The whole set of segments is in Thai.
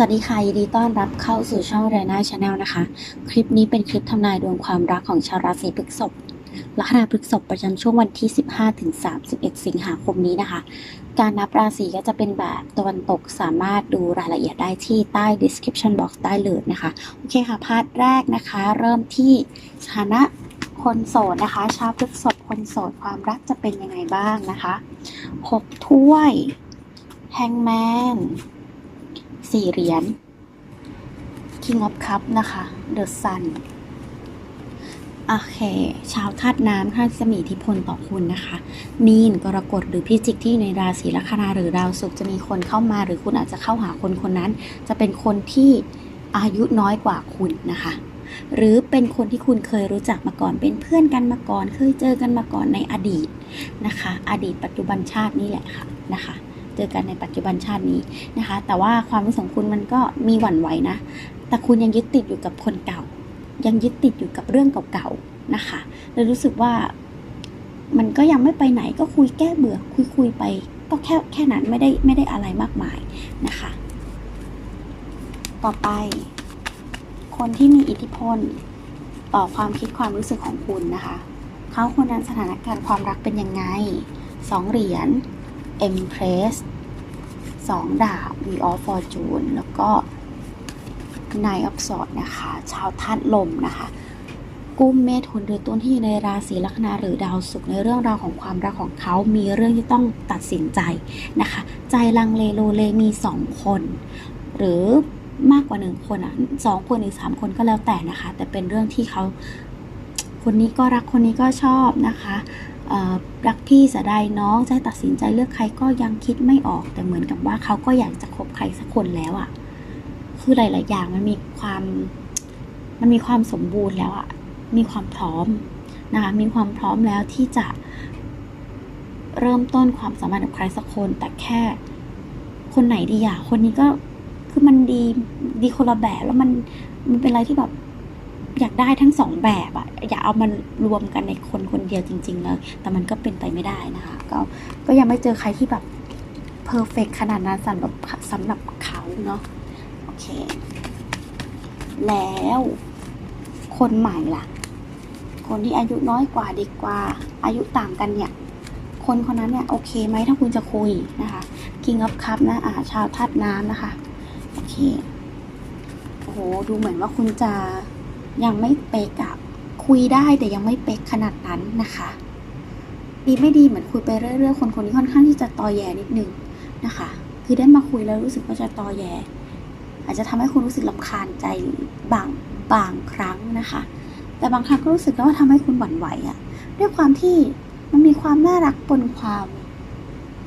สวัสดีค่ะยินดีต้อนรับเข้าสู่ช่องเรน่าชาแนลนะคะ คลิปนี้เป็นคลิปทำนายดวงความรักของชาวราศีพฤษภลัคนาพฤษภประจำช่วงวันที่ 15ถึง31 สิงหาคมนี้นะคะ การนับราศีก็จะเป็นแบบตะวันตกสามารถดูรายละเอียดได้ที่ใต้ description box ได้เลยนะคะ โอเคค่ะ พาร์ทแรกนะคะ เริ่มที่สถานะคนโสดนะคะ ชาวพฤษภคนโสดความรักจะเป็นยังไงบ้างนะคะหกถ้วยแฮงแมน สี่เหรียญ King of Cup นะคะ The Sun โอเคชาวธาตุน้ำท่านจะมีอิทธิพลต่อคุณนะคะ มีนกรกฎหรือพิจิกที่อยู่ในราศีลัคนาหรือดาวศุกร์จะมีคนเข้ามา หรือคุณอาจจะเข้าหาคนคนนั้น จะเป็นคนที่อายุน้อยกว่าคุณนะคะ หรือเป็นคนที่คุณเคยรู้จักมาก่อน เป็นเพื่อนกันมาก่อน เคยเจอกันมาก่อนในอดีตนะคะ อดีตปัจจุบันชาตินี่แหละค่ะนะคะ เจอกันในปัจจุบันชาตินี้นะคะ แต่ว่าความรู้สึกของคุณมันก็มีหวั่นไหวนะ แต่คุณยังยึดติดอยู่กับคนเก่า ยังยึดติดอยู่กับเรื่องเก่าๆนะคะเลยรู้สึกว่ามันก็ยังไม่ไปไหนก็คุยแก้เบื่อคุยคุยๆไป ก็แค่แค่นั้นไม่ได้ไม่ได้อะไรมากมายนะคะ ต่อไป คนที่มีอิทธิพล ต่อความคิดความรู้สึกของคุณนะคะ เขาคนนั้นสถานการณ์ความรักเป็นยังไงสองเหรียญ Empress สองดาบ V of Fortune แล้วก็ Nine of Swords นะคะ ชาวธาตุลมนะคะ กุ้มเมถุนหรือต้นที่อยู่ในราศีลัคนาหรือดาวศุกร์ในเรื่องราวของความรักของเขา มีเรื่องที่ต้องตัดสินใจนะคะ ใจลังเลโลเลมีสองคน หรือมากกว่าหนึ่งคนอะสองคนหรือสามคนก็แล้วแต่นะคะ แต่เป็นเรื่องที่เขาคนนี้ก็รักคนนี้ก็ชอบนะคะ รักพี่เสียดายน้องจะให้ตัดสินใจเลือกใครก็ยังคิดไม่ออก แต่เหมือนกับว่าเขาก็อยากจะคบใครสักคนแล้วอะ่ะ คือหลาย ๆ อย่างมันมีความ มันมีความสมบูรณ์แล้วอะ่ะ มีความพร้อมนะคะ มีความพร้อมแล้วที่จะเริ่มต้นความสัมพันธ์กับใครสักคน แต่แค่ คนไหนดีอะคนนี้ก็คือมันดีดีคนละแบบแล้วมันมันเป็นอะไรที่แบบ อยากได้ทั้งสองแบบอะอยากเอามันรวมกันในคนคนเดียวจริงๆเลยแต่มันก็เป็นไปไม่ได้นะคะ ก็ก็ยังไม่เจอใครที่แบบเพอร์เฟกขนาดนั้นสำหรับสำหรับเขาเนาะโอเค แล้วคนใหม่ล่ะ คนที่อายุน้อยกว่าเด็กกว่า อายุต่างกันเนี่ย คนคนนั้นเนี่ยโอเคไหมถ้าคุณจะคุยนะคะ King of Cup นะอ่าชาวธาตุน้ำนะคะ โอเค โอ้โห ดูเหมือนว่าคุณจะ ยังไม่เป๊กอะคุยได้แต่ยังไม่เป๊กขนาดนั้นนะคะ ดีไม่ดีเหมือนคุยไปเรื่อยๆคนคนนี้ค่อนข้างที่จะตอแยนิดนึงนะคะ คือได้มาคุยแล้วรู้สึกว่าจะตอแย อาจจะทำให้คุณรู้สึกลำคาญใจบางบางครั้งนะคะ แต่บางครั้งก็รู้สึกว่าทำให้คุณหวั่นไหวอะด้วยความที่มันมีความน่ารักปนความ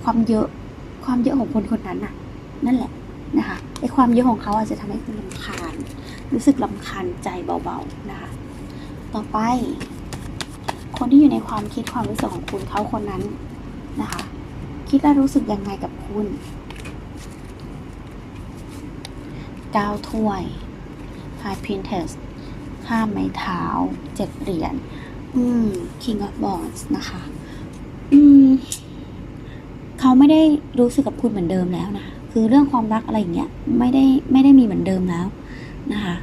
ความเยอะความเยอะของคนคนนั้นน่ะ นั่นแหละนะคะไอความเยอะของเขาอาจจะทำให้คุณลำคาญ รู้สึกลำคาญใจเบาๆนะคะ ต่อไป คนที่อยู่ในความคิดความรู้สึกของคุณเขาคนนั้นนะคะ คิดและรู้สึกยังไงกับคุณก้าถ้วย High Princess ห้าไม้เท้าเจ็ดเหรียญอืม King of Wands นะคะ อืมเขาไม่ได้รู้สึกกับคุณเหมือนเดิมแล้วนะ คือเรื่องความรักอะไรอย่างเงี้ยไม่ได้ไม่ได้มีเหมือนเดิมแล้ว นะคะ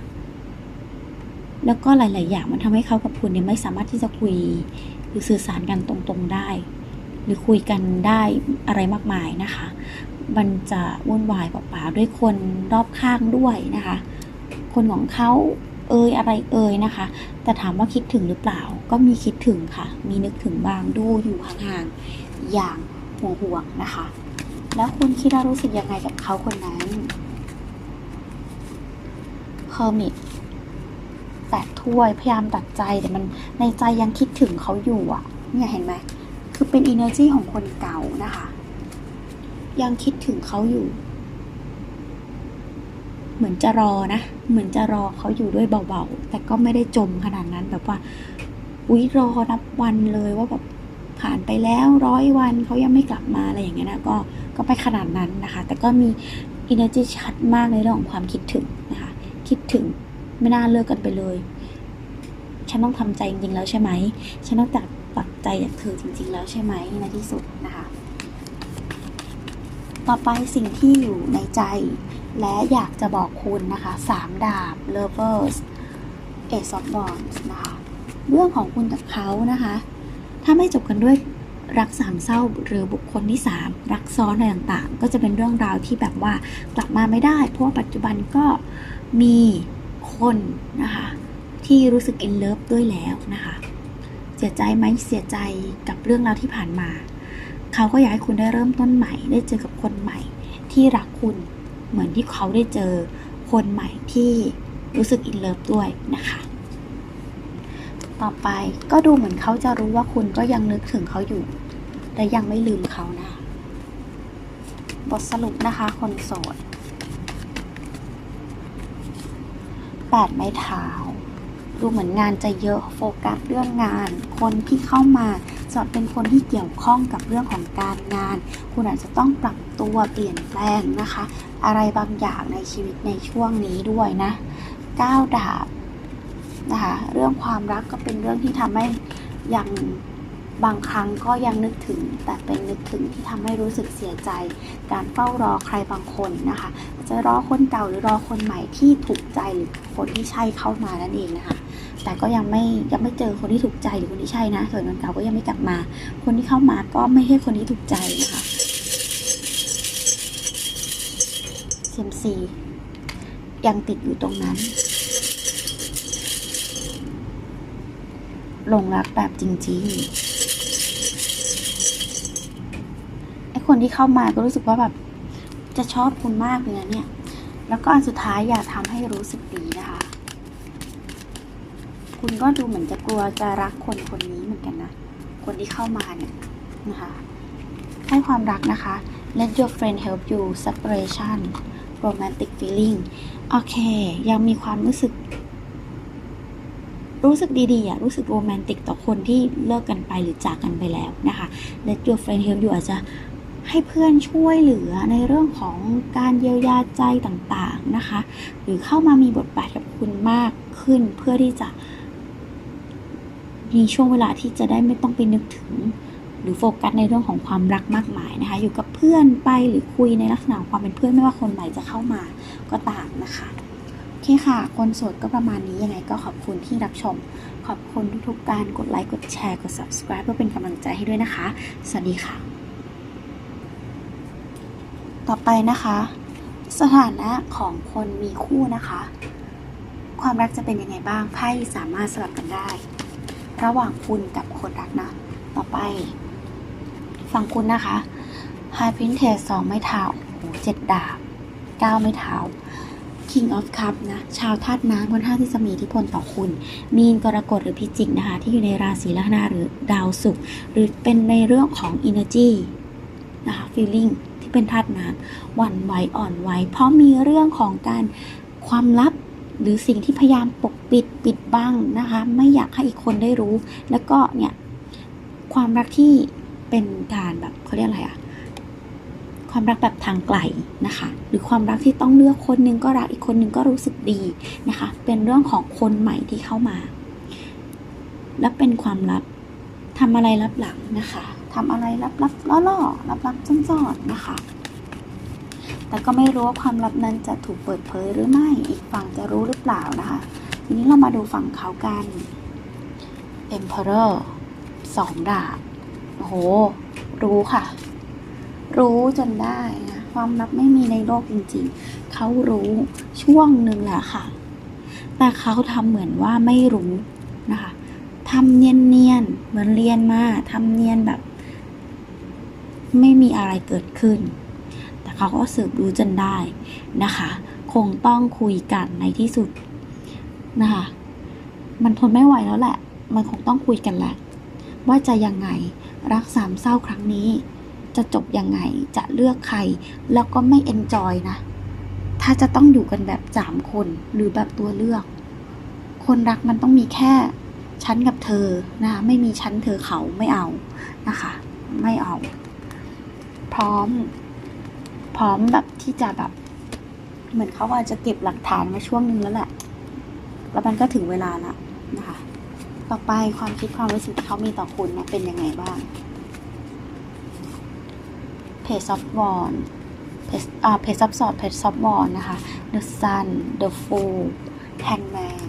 แล้วก็หลาย ๆ อย่างมันทำให้เขากับคุณเนี่ยไม่สามารถที่จะคุยหรือสื่อสารกันตรงๆได้ หรือคุยกันได้อะไรมากมายนะคะ มันจะวุ่นวายเปล่าๆด้วยคนรอบข้างด้วยนะคะ คนของเขาเอ่ยอะไรเอ่ยนะคะ แต่ถามว่าคิดถึงหรือเปล่า ก็มีคิดถึงค่ะ มีนึกถึงบ้างดูอยู่ห่างๆอย่างห่วงๆนะคะ แล้วคุณคิดว่ารู้สึกยังไงกับเขาคนนั้น Hermit แปดถ้วยพยายามตัดใจแต่มันในใจยังคิดถึงเขาอยู่อะ เนี่ยเห็นไหมคือเป็น energy ของคนเก่านะคะ ยังคิดถึงเขาอยู่ เหมือนจะรอนะ เหมือนจะรอเขาอยู่ด้วยเบาๆ แต่ก็ไม่ได้จมขนาดนั้นแบบว่า อุ๊ยรอนับวันเลยว่าแบบผ่านไปแล้วร้อยวันเขายังไม่กลับมาอะไรอย่างเงี้ยนะก็ก็ไปขนาดนั้นนะคะ แต่ก็มี energy ชัดมากในเรื่องของความคิดถึงนะคะ คิดถึงไม่น่าเลิกกันไปเลย ฉันต้องทำใจจริงๆแล้วใช่ไหม ฉันต้องตัดตัดใจจากเธอจริง ๆ แล้วใช่ไหมในที่สุดนะคะ ต่อไปสิ่งที่อยู่ในใจ และอยากจะบอกคุณนะคะสามดาบ lovers ace of wands นะคะเรื่องของคุณกับเขานะคะ ถ้าไม่จบกันด้วยรักสามเศร้าหรือบุคคลที่สามรักซ้อนอะไรต่างๆ ก็จะเป็นเรื่องราวที่แบบว่ากลับมาไม่ได้ เพราะว่าปัจจุบันก็ มีคนนะคะที่รู้สึกอินเลิฟด้วยแล้วนะคะเสียใจไหมเสียใจกับเรื่องราวที่ผ่านมา เขาก็อยากให้คุณได้เริ่มต้นใหม่ ได้เจอกับคนใหม่ ที่รักคุณเหมือนที่เขาได้เจอคนใหม่ที่รู้สึกอินเลิฟด้วยนะคะ ต่อไปก็ดูเหมือนเขาจะรู้ว่าคุณก็ยังนึกถึงเขาอยู่ และยังไม่ลืมเขานะ บทสรุปนะคะคนโสด แปดไม้เท้าดูเหมือนงานจะเยอะโฟกัสเรื่องงาน คนที่เข้ามาสอดเป็นคนที่เกี่ยวข้องกับเรื่องของการงาน คุณอาจจะต้องปรับตัวเปลี่ยนแปลงนะคะ อะไรบางอย่างในชีวิตในช่วงนี้ด้วยนะก้าวดาบนะคะเรื่องความรักก็เป็นเรื่องที่ทำให้ยัง บางครั้งก็ยังนึกถึง แต่เป็นนึกถึงที่ทำให้รู้สึกเสียใจ การเฝ้ารอใครบางคนนะคะ จะรอคนเก่าหรือรอคนใหม่ที่ถูกใจหรือคนที่ใช่เข้ามานั่นเองนะคะ แต่ก็ยังไม่ยังไม่เจอคนที่ถูกใจหรือคนที่ใช่นะ ส่วนคนเก่าก็ยังไม่กลับมา คนที่เข้ามาก็ไม่ใช่คนที่ถูกใจนะคะเซมซียังติดอยู่ตรงนั้นหลงรักแบบจริงๆ ไอ คนที่เข้ามาก็รู้สึกว่าแบบจะชอบคุณมากเลยนะเนี่ย แล้วก็อันสุดท้ายอย่าทำให้รู้สึกดีนะคะ คุณก็ดูเหมือนจะกลัวจะรักคนคนนี้เหมือนกันนะ คนที่เข้ามาเนี่ยนะคะ ให้ความรักนะคะ let your friend help you separation romantic feeling โอเค ยังมีความรู้สึก รู้สึกดีๆอะรู้สึกโรแมนติกต่อคนที่เลิกกันไปหรือจากกันไปแล้วนะคะ let your friend help you อาจจะ ให้เพื่อนช่วยเหลือในเรื่องของการเยียวยาใจต่างๆนะคะ หรือเข้ามามีบทบาทกับคุณมากขึ้นเพื่อที่จะ มีช่วงเวลาที่จะได้ไม่ต้องไปนึกถึง หรือโฟกัสในเรื่องของความรักมากมายนะคะ อยู่กับเพื่อนไปหรือคุยในลักษณะความเป็นเพื่อนไม่ว่าคนใหม่จะเข้ามาก็ตามนะคะโอเคค่ะ คนโสดก็ประมาณนี้ยังไงก็ขอบคุณที่รับชม ขอบคุณทุกๆการกดไลค์ กดแชร์ กด subscribe เพื่อเป็นกำลังใจให้ด้วยนะคะ สวัสดีค่ะ ต่อไปนะคะ สถานะของคนมีคู่นะคะ ความรักจะเป็นยังไงบ้างไพ่สามารถสลับกันได้ ระหว่างคุณกับคนรักนะ ต่อไป ฝั่งคุณนะคะ High Princess สองไม้เท้าโอ้โหเจ็ดดาบเก้าไม้เท้า King of Cup นะ ชาวธาตุน้ำค่อนข้างที่จะมีอิทธิพลต่อคุณ มีนกรกฎหรือพิจิกนะคะ ที่อยู่ในราศีลัคนาหรือดาวศุกร์หรือเป็นในเรื่องของ energy นะคะ feeling ที่เป็นธาตุน้ำหวั่นไหวอ่อนไหวเพราะมีเรื่องของการความลับหรือสิ่งที่พยายามปกปิดปิดบังนะคะ ไม่อยากให้อีกคนได้รู้ แล้วก็เนี่ยความรักที่เป็นการแบบเขาเรียกอะไรอะความรักแบบทางไกลนะคะ หรือความรักที่ต้องเลือกคนหนึงก็รักอีกคนหนึงก็รู้สึกดีนะคะ เป็นเรื่องของคนใหม่ที่เข้ามา และเป็นความลับทำอะไรลับหลังนะคะ ทำอะไรลับๆล่อๆลับๆซ่อนๆนะคะ แต่ก็ไม่รู้ว่าความลับนั้นจะถูกเปิดเผยหรือไม่ อีกฝั่งจะรู้หรือเปล่านะคะ ทีนี้เรามาดูฝั่งเขากัน Emperor สองดาบโอ้โห รู้ค่ะ รู้จนได้นะความลับไม่มีในโลกจริงๆ เขารู้ช่วงหนึ่งแหละค่ะ แต่เขาทำเหมือนว่าไม่รู้นะคะทำเนียนๆ เหมือนเรียนมาทำเนียนแบบ ไม่มีอะไรเกิดขึ้น แต่เขาก็สืบรู้จนได้นะคะ คงต้องคุยกันในที่สุดนะคะ มันทนไม่ไหวแล้วแหละ มันคงต้องคุยกันแหละ ว่าจะยังไงรักสามเศร้าครั้งนี้ จะจบยังไงจะเลือกใคร แล้วก็ไม่เอนจอยนะ ถ้าจะต้องอยู่กันแบบสามคนหรือแบบตัวเลือก คนรักมันต้องมีแค่ฉันกับเธอนะคะไม่มีฉันเธอเขาไม่เอานะคะ ไม่เอา พร้อม พร้อมแบบที่จะแบบ เหมือนเขาอาจจะเก็บหลักฐานมาช่วงนึงแล้วแหละ แล้วมันก็ถึงเวลาละนะคะ ต่อไปความคิดความรู้สึกที่เขามีต่อคุณนะเป็นยังไงบ้างเพจซอฟต์วอนเพจอ่าเพจซับสอดเพจซับวอนนะคะ The Sun The Fool Hangman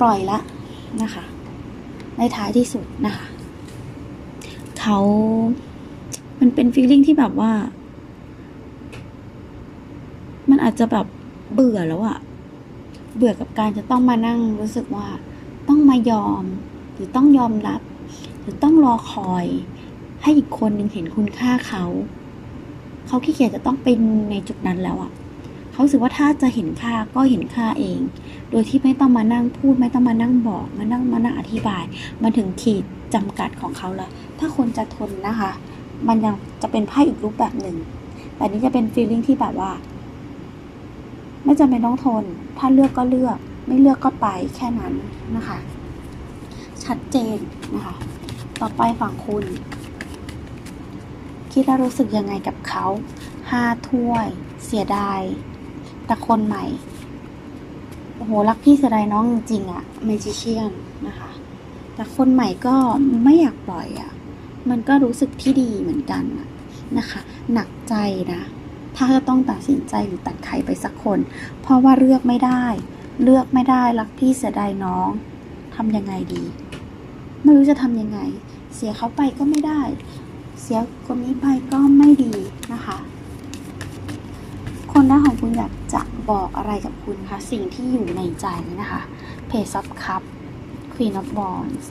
ปล่อยละนะคะ ในท้ายที่สุดนะคะ เขา มันเป็นฟีลลิ่งที่แบบว่า มันอาจจะแบบเบื่อแล้วอะเบื่อกับการจะต้องมานั่งรู้สึกว่า ต้องมายอม หรือต้องยอมรับ หรือต้องรอคอย ให้อีกคนหนึ่งเห็นคุณค่าเขา เขาขี้เกียจจะต้องเป็นในจุดนั้นแล้วอะเขาสึกว่าถ้าจะเห็นค่าก็เห็นค่าเอง โดยที่ไม่ต้องมานั่งพูด ไม่ต้องมานั่งบอกมานั่งมานั่งอธิบาย มาถึงขีดจำกัดของเขาแล้วถ้าคนจะทนนะคะ มันยังจะเป็นไพ่อีกรูปแบบหนึ่ง แต่นี้จะเป็นฟีลลิ่งที่แบบว่า ไม่จำเป็นต้องทน ถ้าเลือกก็เลือก ไม่เลือกก็ไปแค่นั้นนะคะ ชัดเจนนะคะ ต่อไปฝั่งคุณ คิดแล้วรู้สึกยังไงกับเขาห้าถ้วย เสียดายแต่คนใหม่ โอ้โห รักพี่เสียดายน้องจริงๆอะเมจิเชียนนะคะ แต่คนใหม่ก็ไม่อยากปล่อยอะ มันก็รู้สึกที่ดีเหมือนกันนะคะ หนักใจนะ ถ้าจะต้องตัดสินใจหรือตัดใครไปสักคน เพราะว่าเลือกไม่ได้ เลือกไม่ได้รักพี่เสียดายน้องทำยังไงดี ไม่รู้จะทำยังไง เสียเขาไปก็ไม่ได้ เสียคนนี้ไปก็ไม่ดีนะคะ คนหน้าของคุณอยากจะบอกอะไรกับคุณคะสิ่งที่อยู่ในใจนะคะเพจซับคัพ Queen of Wands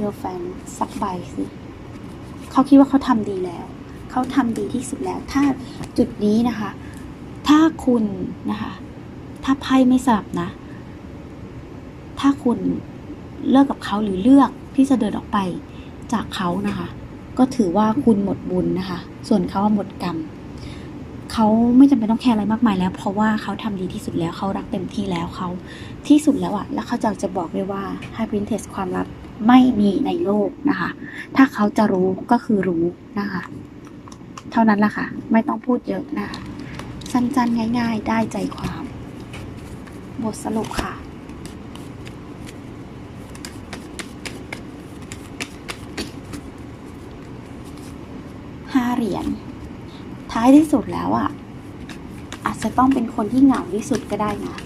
โรแฟนสักใบสิเขาคิดว่าเขาทำดีแล้ว เขาทำดีที่สุดแล้ว ถ้าจุดนี้นะคะ ถ้าคุณนะคะ ถ้าไพ่ไม่สลับนะ ถ้าคุณเลิกกับเขาหรือเลือกที่จะเดินออกไปจากเขานะคะ ก็ถือว่าคุณหมดบุญนะคะ ส่วนเขาหมดกรรมเขาไม่จำเป็นต้องแคร์อะไรมากมายแล้ว เพราะว่าเขาทำดีที่สุดแล้วเขารักเต็มที่แล้วเขาที่สุดแล้วอะแล้วเขาจะจะบอกเลยว่า High Princess ความลับ ไม่มีในโลกนะคะ ถ้าเขาจะรู้ก็คือรู้นะคะ เท่านั้นละค่ะ ไม่ต้องพูดเยอะนะคะสั้นๆ ง่าย ๆ ได้ใจความ บทสรุปค่ะ ห้าเหรียญ ท้ายที่สุดแล้วอะ่ะ อาจจะต้องเป็นคนที่เหงาที่สุดก็ได้นะ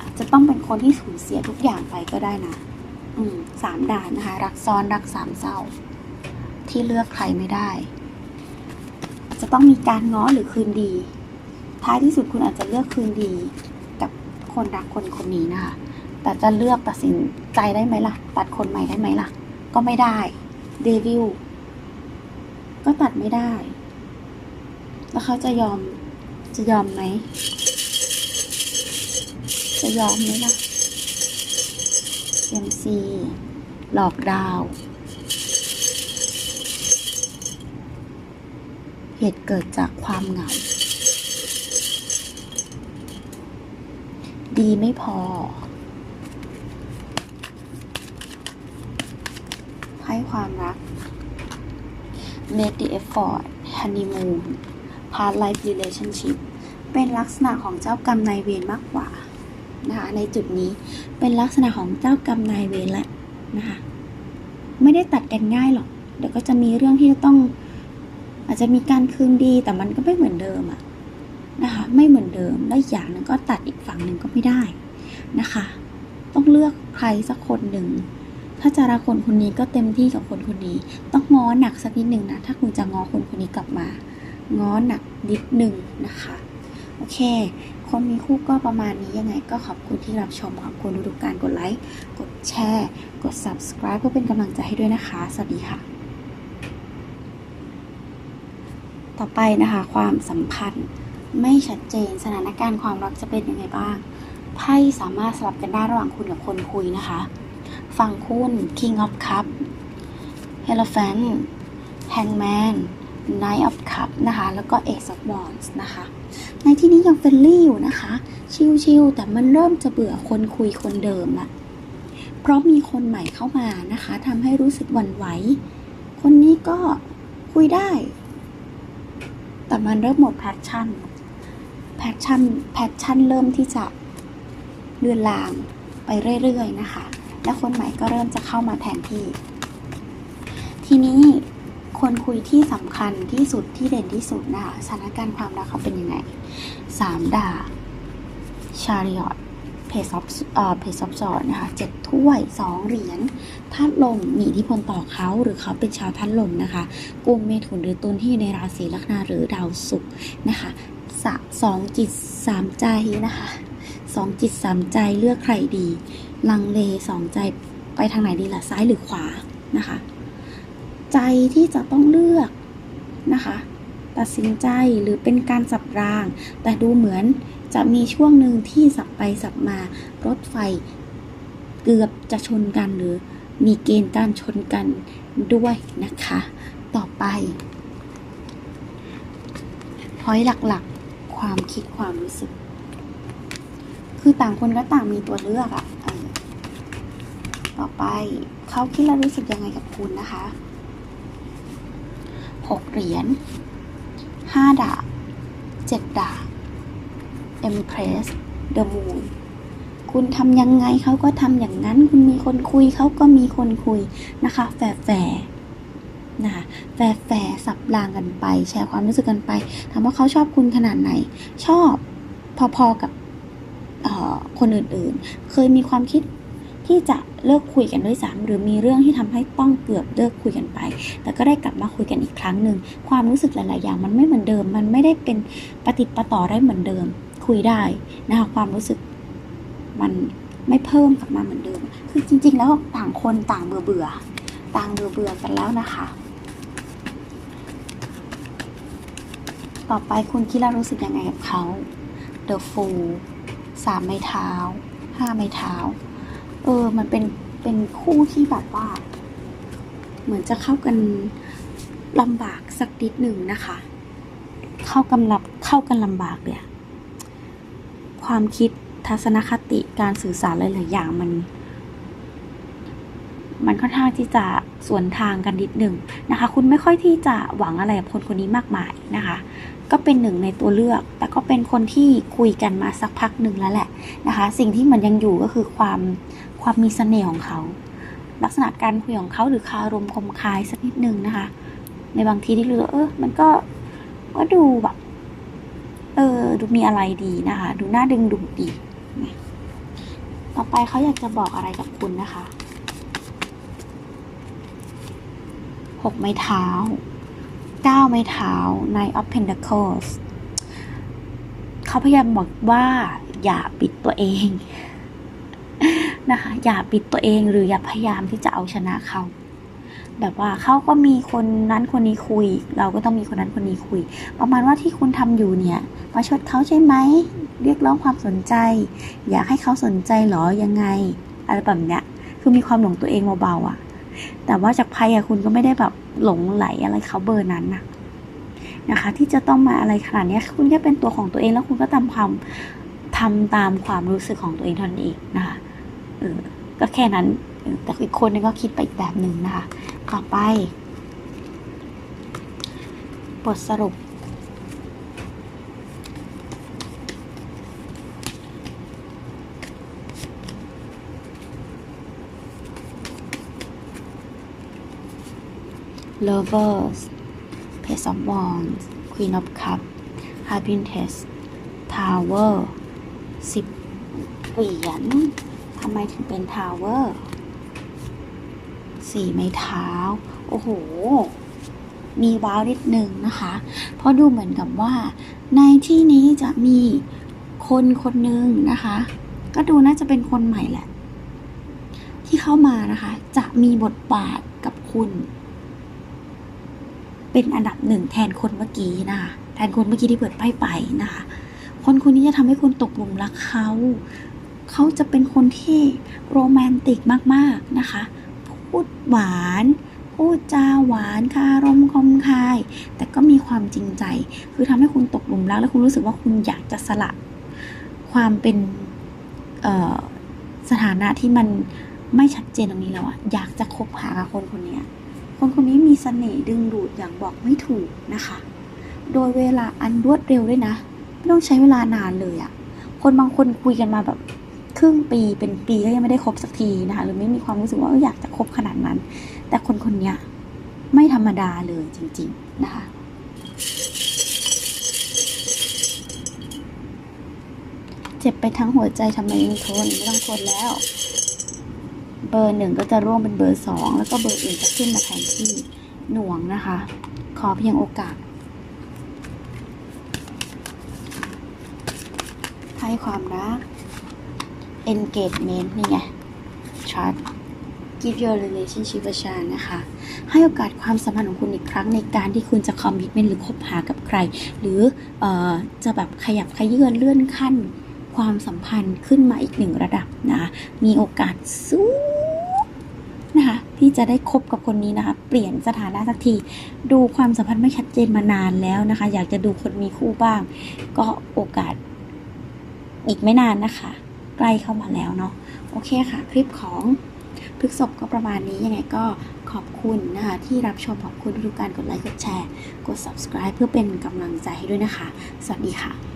อาจจะต้องเป็นคนที่สูญเสียทุกอย่างไปก็ได้นะ สามด่านนะคะ รักซ้อนรักสามเศร้า ที่เลือกใครไม่ได้จจะต้องมีการง้อหรือคืนดี ท้ายที่สุดคุณอาจจะเลือกคืนดี กับคนรักคนคนนี้นะคะ แต่จะเลือกตัดสินใจได้ไหมล่ะ ตัดคนใหม่ได้ไหมล่ะ ก็ไม่ได้เดวิลก็ตัดไม่ได้ แล้วเขาจะยอมจะยอมไหม จะยอมไหมล่ะ เอ็มซี หลอกดาว เหตุเกิดจากความเหงา ดีไม่พอ ให้ความรัก make the effort honeymoon past life relationship เป็นลักษณะของเจ้ากรรมนายเวรมากกว่านะคะในจุดนี้ เป็นลักษณะของเจ้ากรรมนายเวรแหละนะคะไม่ได้ตัดกันง่ายหรอก เดี๋ยวก็จะมีเรื่องที่จะต้อง อาจจะมีการคืนดีแต่มันก็ไม่เหมือนเดิมอะนะคะไม่เหมือนเดิมและอีกอย่างหนึงก็ตัดอีกฝั่งหนึ่งก็ไม่ได้นะคะ ต้องเลือกใครสักคนหนึ่งถ้าจะรักคนคนนี้ก็เต็มที่กับคนคนนี้ ต้องง้อหนักสักนิดหนึ่งนะถ้าคุณจะง้อคนคนนี้กลับมา ง้อหนักนิดหนึ่งนะคะ โอเค คนมีคู่ก็ประมาณนี้ยังไงก็ขอบคุณที่รับชม ขอบคุณทุกๆการกดไลค์ กดแชร์ กด subscribe เพื่อเป็นกำลังใจให้ด้วยนะคะ สวัสดีค่ะ ต่อไปนะคะ ความสัมพันธ์ไม่ชัดเจนสถานการณ์ความรักจะเป็นยังไงบ้างไพ่สามารถสลับกันได้ระหว่างคุณกับคนคุยนะคะ ฝั่งคุณ King of Cup Hierophant Hangman Knight of Cup นะคะ แล้วก็ Ace of Wands นะคะ ในที่นี้ยังเฟรนลี่อยู่นะคะ ชิลๆ แต่มันเริ่มจะเบื่อคนคุยคนเดิมละเพราะมีคนใหม่เข้ามานะคะทำให้รู้สึกหวั่นไหว คนนี้ก็คุยได้ แต่มันเริ่มหมดแพชชั่น แพชชั่น แพชชั่นเริ่มที่จะเลือนลางไปเรื่อยๆนะคะ และคนใหม่ก็เริ่มจะเข้ามาแทนที่ ทีนี้ คนคุยที่สำคัญที่สุดที่เด่นที่สุดนะคะสถานการณ์ความรักเขาเป็นยังไงสามดาชาริออตเพซอฟเอ่อเพซอฟจอดนะคะเจ็ดถ้วยสองเหรียญธาตุลมมีอิทธิพลต่อเขาหรือเขาเป็นชาวธาตุลมนะคะกุมเมถุนหรือตุลที่อยู่ในราศีลัคนาหรือดาวศุกร์นะคะสะสองจิตสามใจนะคะสองจิตสามใจเลือกใครดี ลังเลสองใจไปทางไหนดีล่ะซ้ายหรือขวานะคะ ใจที่จะต้องเลือกนะคะ ตัดสินใจหรือเป็นการสับราง แต่ดูเหมือนจะมีช่วงหนึ่งที่สับไปสับมารถไฟเกือบจะชนกันหรือมีเกณฑ์การชนกันด้วยนะคะ ต่อไปพอยหลักๆ ความคิดความรู้สึก คือต่างคนก็ต่างมีตัวเลือกอะเออต่อไปเขาคิดและรู้สึกยังไงกับคุณนะคะ หกเหรียญห้าดาบเจ็ดดาบ Empress The Moon คุณทำยังไงเขาก็ทำอย่างนั้น คุณมีคนคุยเขาก็มีคนคุยนะคะ แฝแฝนะคะแฝแฝสับรางกันไป แชร์ความรู้สึกกันไป ถามว่าเขาชอบคุณขนาดไหน ชอบพอๆกับคนอื่นๆ เคยมีความคิดที่จะ เลิกคุยกันด้วยซ้ำหรือมีเรื่องที่ทำให้ต้องเกือบเลิกคุยกันไป แต่ก็ได้กลับมาคุยกันอีกครั้งหนึ่งความรู้สึกหลาย ๆ อย่างมันไม่เหมือนเดิม มันไม่ได้เป็นปฏิประต่อได้เหมือนเดิม คุยได้นะคะความรู้สึกมันไม่เพิ่มกลับมาเหมือนเดิม คือจริง ๆ แล้วต่างคนต่างเบื่อเบื่อต่างเบื่อเบื่อกันแล้วนะคะ ต่อไปคุณคิดแล้วรู้สึกยังไงกับเขา The Fool สามไม้เท้าห้าไม้เท้า เออ มันเป็นเป็นคู่ที่แบบว่า เหมือนจะเข้ากันลำบากสักนิดหนึ่งนะคะ เข้ากำลับเข้ากันลำบากเลยอะความคิดทัศนคติการสื่อสารหลายๆอย่างมัน มันค่อนข้างที่จะสวนทางกันนิดหนึ่งนะคะ คุณไม่ค่อยที่จะหวังอะไรกับคนคนนี้มากมายนะคะ ก็เป็นหนึ่งในตัวเลือก แต่ก็เป็นคนที่คุยกันมาสักพักหนึ่งแล้วแหละนะคะ สิ่งที่มันยังอยู่ก็คือความ ความมีเสน่ห์ของเขา ลักษณะการคุยของเขาหรือคารมคมคายสักนิดนึงนะคะ ในบางทีที่รู้ว่าเออมันก็ก็ดูแบบเออดูมีอะไรดีนะคะ ดูน่าดึงดูดดี ต่อไปเขาอยากจะบอกอะไรกับคุณนะคะหกไม้เท้าเก้าไม้เท้า Nine of Pentacles เขาพยายามบอกว่าอย่าปิดตัวเอง นะคะ อย่าปิดตัวเองหรืออย่าพยายามที่จะเอาชนะเขา แบบว่าเขาก็มีคนนั้นคนนี้คุย เราก็ต้องมีคนนั้นคนนี้คุย ประมาณว่าที่คุณทำอยู่เนี่ยประชดเขาใช่ไหมเรียกร้องความสนใจ อยากให้เขาสนใจหรอยังไง อะไรแบบเนี้ยคือมีความหลงตัวเองเบาๆอะแต่ว่าจากภัยอะคุณก็ไม่ได้แบบหลงไหลอะไรเขาเบอร์นั้นนะนะคะ ที่จะต้องมาอะไรขนาดนี้คุณแค่เป็นตัวของตัวเองแล้วคุณก็ทำความทำตามความรู้สึกของตัวเองเท่านั้นเองนะคะ เออก็แค่นั้น แต่อีกคนนึงก็คิดไปอีกแบบหนึ่งนะคะ ต่อไป บทสรุป Lovers Page of Wands Queen of cup Happiness Tower สิบเหรียญ ทำไมถึงเป็น Tower สี่ไม้เท้า โอ้โห มีว้าวนิดนึงนะคะ เพราะดูเหมือนกับว่า ในที่นี้จะมีคนคนหนึ่งนะคะ ก็ดูน่าจะเป็นคนใหม่แหละ ที่เข้ามานะคะ จะมีบทบาทกับคุณ เป็นอันดับหนึ่งแทนคนเมื่อกี้นะคะ แทนคนเมื่อกี้ที่เปิดไพ่ไปนะคะ คนคนนี้จะทำให้คุณตกหลุมรักเขา เขาจะเป็นคนที่โรแมนติกมากๆนะคะ พูดหวาน พูดจาหวานคารมคมคาย แต่ก็มีความจริงใจ คือทำให้คุณตกหลุมรัก แล้วคุณรู้สึกว่าคุณอยากจะสละ ความเป็นสถานะที่มันไม่ชัดเจนตรงนี้แล้วอะอยากจะคบหากับคนคนนี้คนคนนี้มีเสน่ห์ดึงดูดอย่างบอกไม่ถูกนะคะ โดยเวลาอันรวดเร็วด้วยนะ ไม่ต้องใช้เวลานานเลยอะคนบางคนคุยกันมาแบบ รึ่งปีเป็นปีก็ยังไม่ได้คบสักทีนะคะหรือไม่มีความรู้สึกว่าอยากจะคบขนาดนั้น แต่คนคนนี้ไม่ธรรมดาเลยจริง ๆ นะคะเจ็บไปทั้งหัวใจทำไมยังทนไม่ต้องทนแล้ว เบอร์หนึ่งก็จะร่วงเป็นเบอร์สองแล้วก็เบอร์อื่นจะขึ้นมาแทนที่หน่วงนะคะ ขอเพียงโอกาสให้ความรัก engagement นี่ไง trust give your relationship a chance นะคะ ให้โอกาสความสัมพันธ์ของคุณอีกครั้งในการที่คุณจะ commitment หรือคบหากับใคร หรือออจะแบบขยับขยื่นเลื่อนขั้น ความสัมพันธ์ขึ้นมาอีกหนึ่งระดับนะ มีโอกาสสูงนะคะที่จะได้คบกับคนนี้นะคะ เปลี่ยนสถานะสักที ดูความสัมพันธ์ไม่ชัดเจนมานานแล้วนะคะ อยากจะดูคนมีคู่บ้าง ก็โอกาสอีกไม่นานนะคะ ใกล้เข้ามาแล้วเนาะโอเคค่ะ คลิปของพฤกษบก็ประมาณนี้ยังไงก็ขอบคุณนะคะที่รับชมขอบคุณทุกการกดไลค์กดแชร์ กด subscribe เพื่อเป็นกำลังใจให้ด้วยนะคะ สวัสดีค่ะ